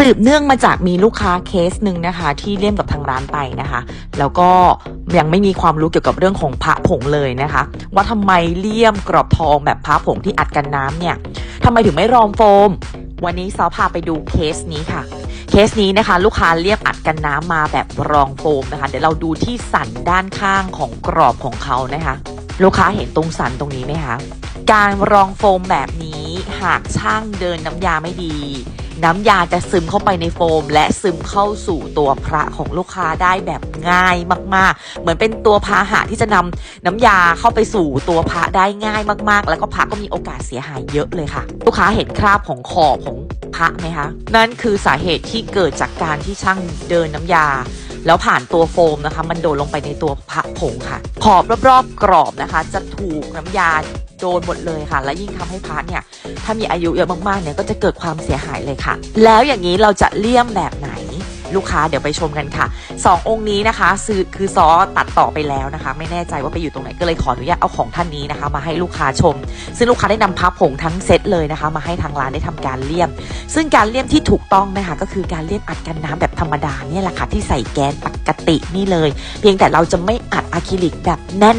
สืบเนื่องมาจากมีลูกค้าเคสหนึ่งนะคะ ที่เลี่ยมกับทางร้านไปนะคะ แล้วก็ยังไม่มีความรู้เกี่ยวกับเรื่องของพระผงเลยนะคะ ว่าทำไมเลี่ยมกรอบทองแบบพระผงที่อัดกันน้ำเนี่ยทำไมถึงไม่รอมโฟม วันนี้ซอพาไปดูเคสนี้ค่ะเคสนี้นะคะ ลูกค้าเรียบอัดกันน้ำมาแบบรองโฟมนะคะ เดี๋ยวเราดูที่สันด้านข้างของกรอบของเขานะคะ ลูกค้าเห็นตรงสันตรงนี้ไหมคะการรองโฟมแบบนี้หากช่างเดินน้ำยาไม่ดี น้ำยาจะซึมเข้าไปในโฟม และซึมเข้าสู่ตัวพระของลูกค้าได้แบบง่ายมาก ๆ เหมือนเป็นตัวพาหะที่จะนำน้ำยาเข้าไปสู่ตัวพระได้ง่ายมาก ๆ แล้วก็พระก็มีโอกาสเสียหายเยอะเลยค่ะ ลูกค้าเห็นคราบของขอบของพระไหมคะนั่นคือสาเหตุที่เกิดจากการที่ช่างเดินน้ำยาแล้วผ่านตัวโฟมนะคะ มันโดนลงไปในตัวพระผงค่ะ ขอบรอบๆกรอบนะคะ จะถูกน้ำยา โดนหมดเลยค่ะ และยิ่งทำให้พาร์ทเนี่ยถ้ามีอายุเยอะมากๆเนี่ยก็จะเกิดความเสียหายเลยค่ะ แล้วอย่างนี้เราจะเลี่ยมแบบไหน ลูกค้าเดี๋ยวไปชมกันค่ะสององค์นี้นะคะซื้อคือซอตัดต่อไปแล้วนะคะ ไม่แน่ใจว่าไปอยู่ตรงไหนก็เลยขออนุญาตเอาของท่านนี้นะคะ มาให้ลูกค้าชม ซึ่งลูกค้าได้นำพับผงทั้งเซตเลยนะคะ มาให้ทางร้านได้ทำการเลี่ยม ซึ่งการเลี่ยมที่ถูกต้องนะคะก็คือการเลี่ยมอัดกันน้ำแบบธรรมดาเนี่ยแหละค่ะที่ใส่แกนปกตินี่เลย เพียงแต่เราจะไม่อัดอะคริลิกแบบแน่น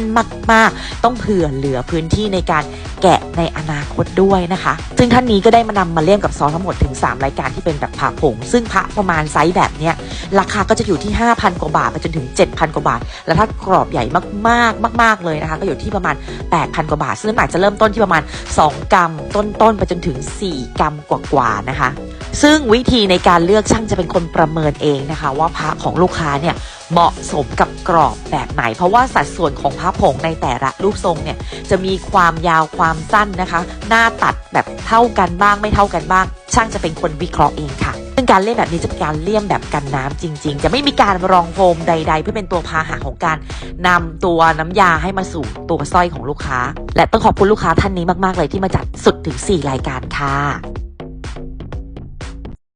มากๆ ต้องเผื่อเหลือพื้นที่ในการ แกะในอนาคตด้วยนะคะ ซึ่งท่านนี้ก็ได้มานำมาเลี่ยมกับซอทั้งหมดถึง 3 รายการที่เป็นแบบผ่าผง ซึ่งพระประมาณไซส์แบบเนี้ยราคาก็จะอยู่ที่ 5,000 กว่าบาทไปจนถึง 7,000 กว่าบาท แล้วถ้ากรอบใหญ่มากๆมาก ๆเลยนะคะ ก็อยู่ที่ประมาณ 8,000 กว่าบาท ซึ่งน้ำหนักจะเริ่มต้นที่ประมาณ 2 กรัมต้นๆไปจนถึง 4 กรัมกว่าๆนะคะ ซึ่งวิธีในการเลือกช่างจะเป็นคนประเมินเองนะคะ ว่าพระของลูกค้าเนี่ย เหมาะสมกับกรอบแบบไหน เพราะว่าสัดส่วนของพระผงในแต่ละรูปทรงเนี่ย จะมีความยาวความสั้นนะคะ หน้าตัดแบบเท่ากันบ้างไม่เท่ากันบ้าง ช่างจะเป็นคนวิเคราะห์เองค่ะซึ่งการเล่นแบบนี้จะเป็นการเลี่ยมแบบกันน้ำจริง ๆ จะไม่มีการรองโฟมใด ๆ เพื่อเป็นตัวพาหะของการนำตัวน้ำยาให้มาสู่ตัวสร้อยของลูกค้า และต้องขอบคุณลูกค้าท่านนี้มากๆเลยที่มาจัดสุดถึง 4 รายการค่ะ